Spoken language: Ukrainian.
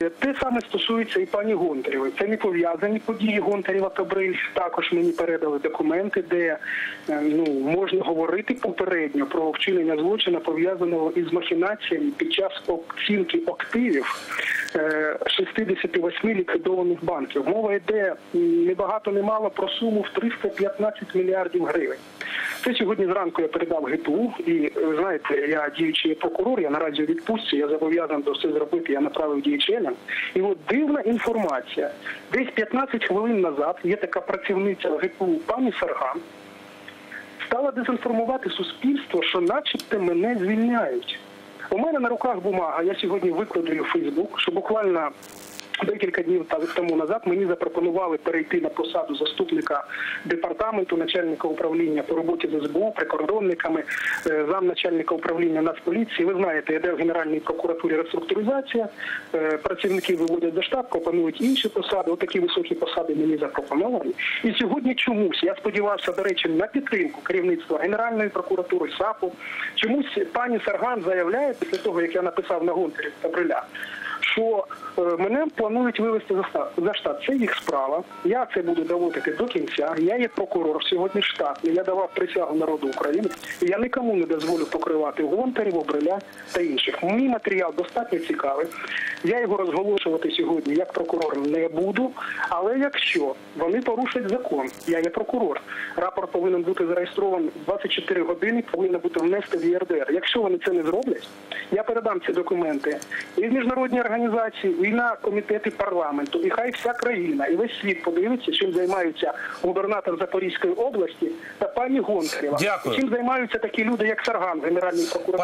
Те саме стосується і пані Гонтарєвої. Це не пов'язані події Гонтарєва та Бриль. Також мені передали документи, де е, ну можна говорити попередньо про вчинення злочину пов'язаного із махінаціями під час оцінки активів е, 68 ліквідованих банків. Мова йде м, не багато не мало про суму в 315 мільярдів гривень. Це сьогодні зранку я передав ГПУ, і ви знаєте, я діючий прокурор, я наразі у відпустці, я зобов'язаний до все зробити, я направив діячелям. І от дивна інформація. Десь 15 хвилин назад є така працівниця ГПУ пані Сарган, стала дезінформувати суспільство, що начебто мене звільняють. У мене на руках бумага, я сьогодні викладу її у Фейсбук, що буквально декілька днів тому назад мені запропонували перейти на посаду заступника департаменту, начальника управління по роботі з СБУ, прикордонниками, е, замначальника управління Нацполіції. Ви знаєте, йде в Генеральній прокуратурі реструктуризація, е, працівники виводять за штаб, пропонують інші посади. Отакі високі посади мені запропоновані. І сьогодні чомусь я сподівався, до речі, на підтримку керівництва Генеральної прокуратури САПу. Чомусь пані Сарган заявляє після того, як я написав на Гонтарів та Бриля, що е, мене планують вивести за штат. Це їх справа. Я це буду доводити до кінця. Я є прокурор сьогодні штатний. Я давав присягу народу України. І я нікому не дозволю покривати Гонтарів, Бриля та інших. Мій матеріал достатньо цікавий. Я його розголошувати сьогодні як прокурор не буду. Але якщо вони порушать закон, я є прокурор. Рапорт повинен бути зареєстрований 24 години, повинен бути внести в ЄРДР. Якщо вони це не зроблять, я передам ці документи і в міжнародні організації, і війна комітети парламенту, і хай вся країна, і весь світ подивиться, чим займаються губернатор Запорізької області та пані Гонтарєва. Дякую. Чим займаються такі люди, як Сарган, генеральний прокурор.